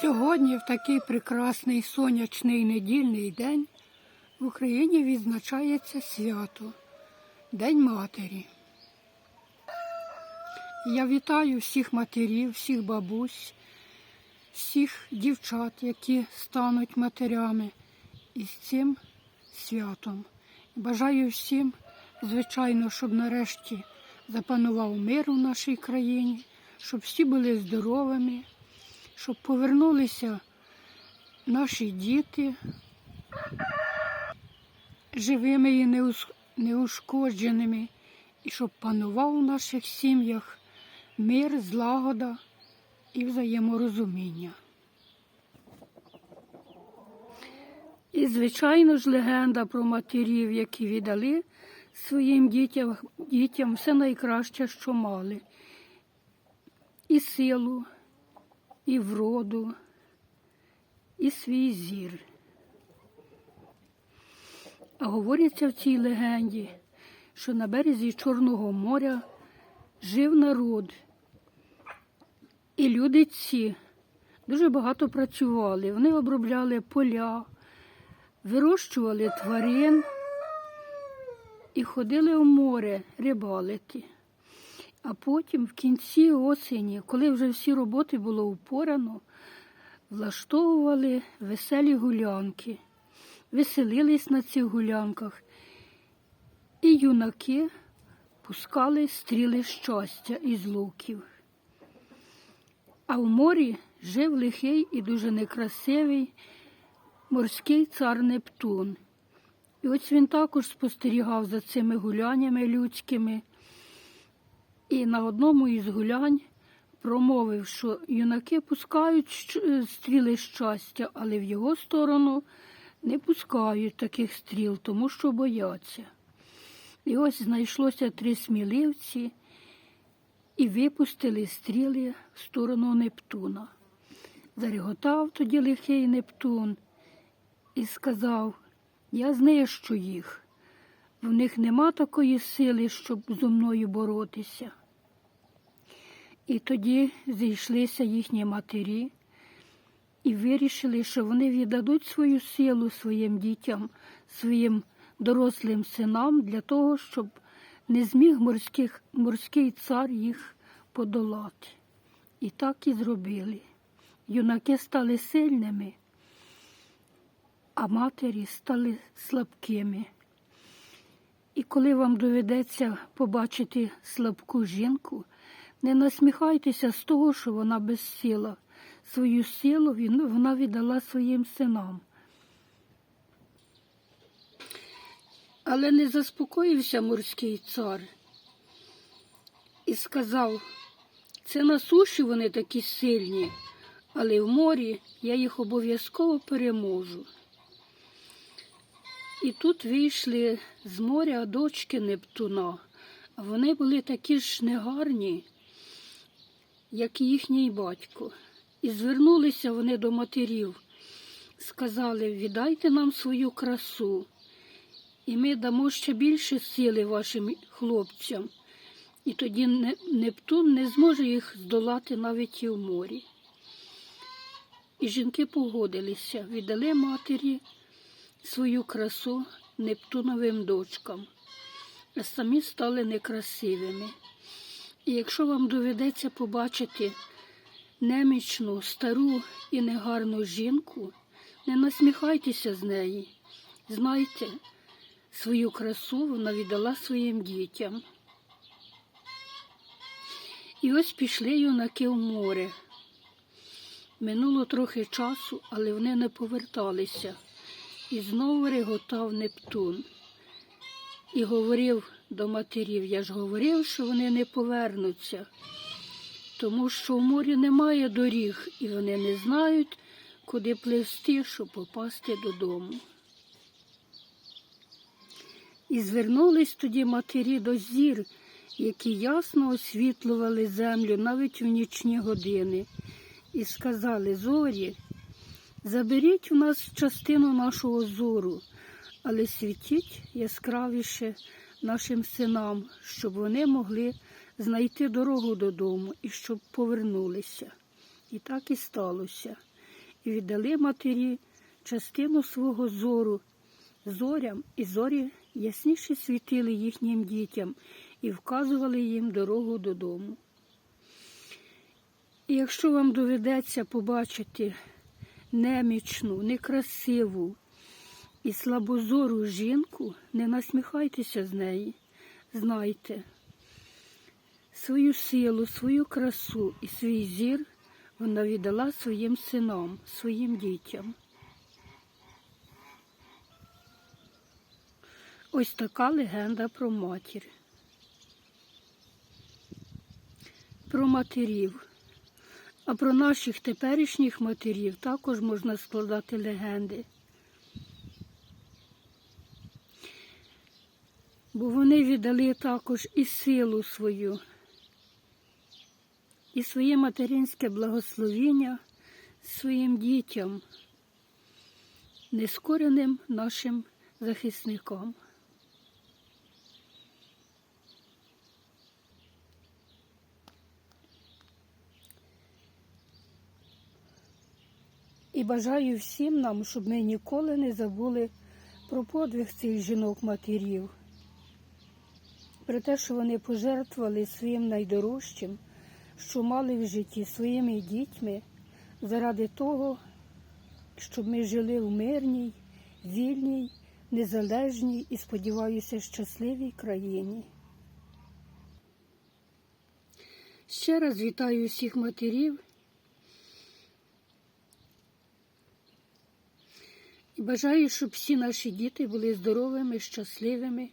Сьогодні, в такий прекрасний сонячний недільний день, в Україні відзначається свято День Матері. Я вітаю всіх матерів, всіх бабусь, всіх дівчат, які стануть матерями із цим святом. Бажаю всім, звичайно, щоб нарешті запанував мир у нашій країні, щоб всі були здоровими, щоб повернулися наші діти живими і неушкодженими, і щоб панував у наших сім'ях мир, злагода і взаєморозуміння. І, звичайно ж, легенда про матерів, які віддали своїм дітям, дітям все найкраще, що мали. І силу, і вроду, і свій зір. А говориться в цій легенді, що на березі Чорного моря жив народ. І люди ці дуже багато працювали. Вони обробляли поля, вирощували тварин і ходили у море рибалити. А потім, в кінці осені, коли вже всі роботи було упорано, влаштовували веселі гулянки, веселились на цих гулянках, і юнаки пускали стріли щастя із луків. А в морі жив лихий і дуже некрасивий морський цар Нептун. І ось він також спостерігав за цими гуляннями людськими. І на одному із гулянь промовив, що юнаки пускають стріли щастя, але в його сторону не пускають таких стріл, тому що бояться. І ось знайшлося три сміливці і випустили стріли в сторону Нептуна. Зареготав тоді лихий Нептун і сказав: Я знищу їх. В них нема такої сили, щоб зо мною боротися. І тоді зійшлися їхні матері і вирішили, що вони віддадуть свою силу своїм дітям, своїм дорослим синам для того, щоб не зміг морських, морський цар їх подолати. І так і зробили. Юнаки стали сильними, а матері стали слабкими. І коли вам доведеться побачити слабку жінку, не насміхайтеся з того, що вона безсила. Свою силу вона віддала своїм синам. Але не заспокоївся морський цар і сказав, це на суші вони такі сильні, але в морі я їх обов'язково переможу. І тут вийшли з моря дочки Нептуна, вони були такі ж негарні, як і їхній батько. І звернулися вони до матерів, сказали, віддайте нам свою красу, і ми дамо ще більше сили вашим хлопцям. І тоді Нептун не зможе їх здолати навіть і в морі. І жінки погодилися, віддали матері свою красу Нептуновим дочкам, а самі стали некрасивими. І якщо вам доведеться побачити немічну, стару і негарну жінку, не насміхайтеся з неї. Знайте, свою красу вона віддала своїм дітям. І ось пішли юнаки в море. Минуло трохи часу, але вони не поверталися. І знову реготав Нептун. І говорив до матерів, я ж говорив, що вони не повернуться, тому що в морі немає доріг, і вони не знають, куди пливсти, щоб попасти додому. І звернулись тоді матері до зір, які ясно освітлювали землю навіть у нічні години, і сказали зорі, заберіть у нас частину нашого зору, але світіть яскравіше нашим синам, щоб вони могли знайти дорогу додому і щоб повернулися. І так і сталося. і віддали матері частину свого зору зорям, і зорі ясніше світили їхнім дітям і вказували їм дорогу додому. І якщо вам доведеться побачити немічну, некрасиву і слабозору жінку, не насміхайтеся з неї, знайте, свою силу, свою красу і свій зір вона віддала своїм синам, своїм дітям. Ось така легенда про матір. Про матерів. А про наших теперішніх матерів також можна складати легенди. Бо вони віддали також і силу свою, і своє материнське благословіння своїм дітям, нескореним нашим захисникам. І бажаю всім нам, щоб ми ніколи не забули про подвиг цих жінок-матерів, про те, що вони пожертвували своїм найдорожчим, що мали в житті своїми дітьми, заради того, щоб ми жили в мирній, вільній, незалежній і, сподіваюся, щасливій країні. Ще раз вітаю всіх матерів. Бажаю, щоб всі наші діти були здоровими, щасливими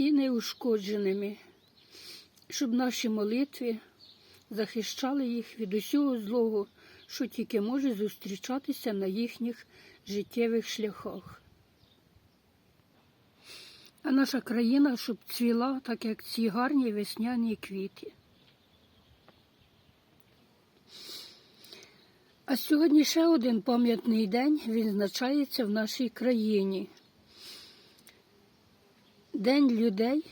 і неушкодженими, щоб наші молитви захищали їх від усього злого, що тільки може зустрічатися на їхніх життєвих шляхах. А наша країна, щоб цвіла, так як ці гарні весняні квіти. А сьогодні ще один пам'ятний день відзначається в нашій країні. День людей.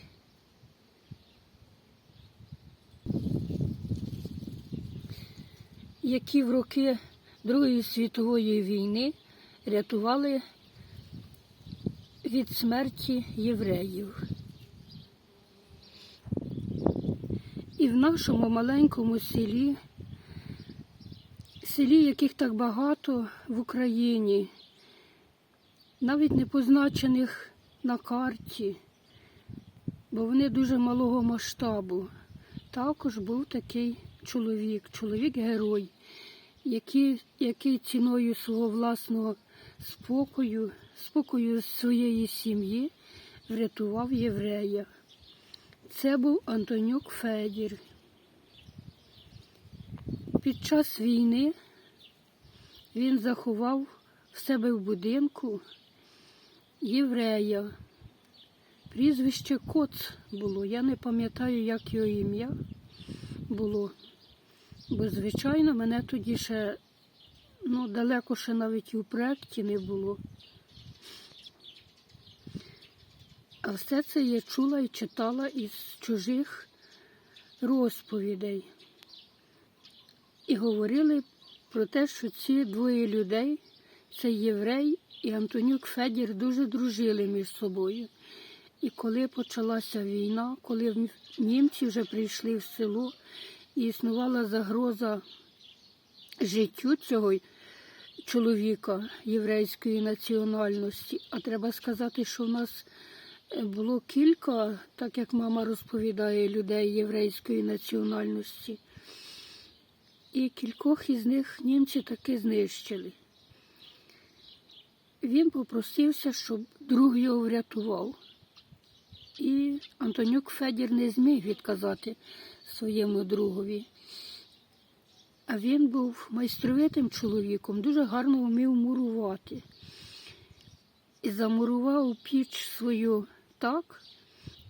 Які в роки Другої світової війни рятували від смерті євреїв. І в нашому маленькому селі селі, яких так багато в Україні, навіть не позначених на карті, бо вони дуже малого масштабу. Також був такий чоловік, чоловік-герой, який, який ціною свого власного спокою, спокою своєї сім'ї врятував єврея. Це був Антонюк Федір. Під час війни він заховав в себе в будинку єврея. Прізвище Коц було. Я не пам'ятаю, як його ім'я було. Бо, звичайно, мене тоді ще ну, далеко ще навіть і у проєкті не було. А все це я чула і читала із чужих розповідей. І говорили про те, що ці двоє людей, це єврей і Антонюк Федір, дуже дружили між собою. І коли почалася війна, коли німці вже прийшли в село і існувала загроза життю цього чоловіка єврейської національності, а треба сказати, що в нас було кілька, так як мама розповідає, людей єврейської національності і кількох із них німці таки знищили. Він попросився, щоб друг його врятував. І Антонюк Федір не зміг відказати своєму другові. А він був майстровитим чоловіком, дуже гарно вмів мурувати. І замурував піч свою так,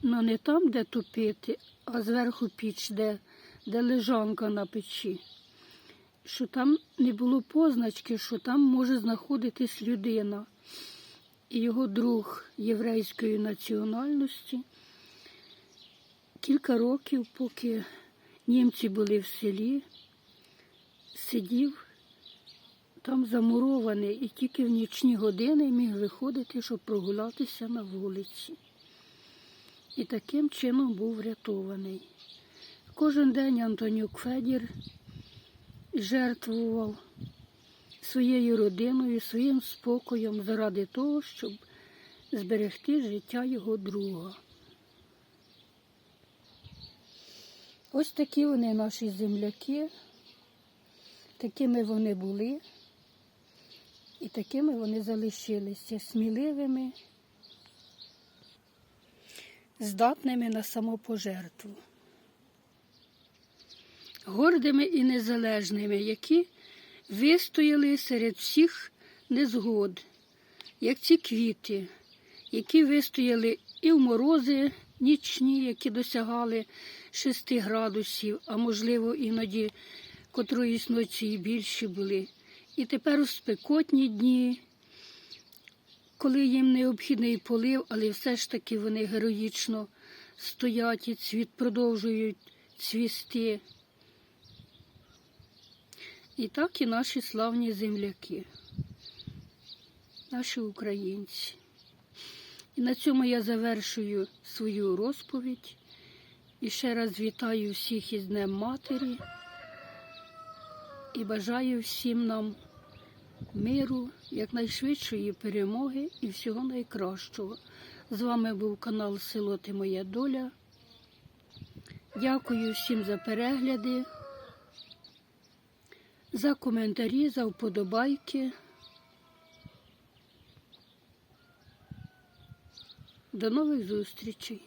але не там, де топити, а зверху піч, де, де лежанка на печі що там не було позначки, що там може знаходитись людина. Його друг єврейської національності. Кілька років, поки німці були в селі, сидів там замурований і тільки в нічні години міг виходити, щоб прогулятися на вулиці. І таким чином був врятований. Кожен день Антонюк Федір жертвував своєю родиною, своїм спокоєм заради того, щоб зберегти життя його друга. Ось такі вони наші земляки, такими вони були, і такими вони залишилися сміливими, здатними на самопожертву, гордими і незалежними, які вистояли серед всіх незгод, як ці квіти, які вистояли і в морози нічні, які досягали 6 градусів, а можливо іноді котроїсь ночі і більші були. І тепер у спекотні дні, коли їм необхідний полив, але все ж таки вони героїчно стоять і цвіт продовжують цвісти. І так і наші славні земляки, наші українці. І на цьому я завершую свою розповідь. І ще раз вітаю всіх із Днем Матері і бажаю всім нам миру, якнайшвидшої перемоги і всього найкращого. З вами був канал Село Ти Моя Доля. Дякую всім за перегляди, за коментарі, за вподобайки. До нових зустрічей!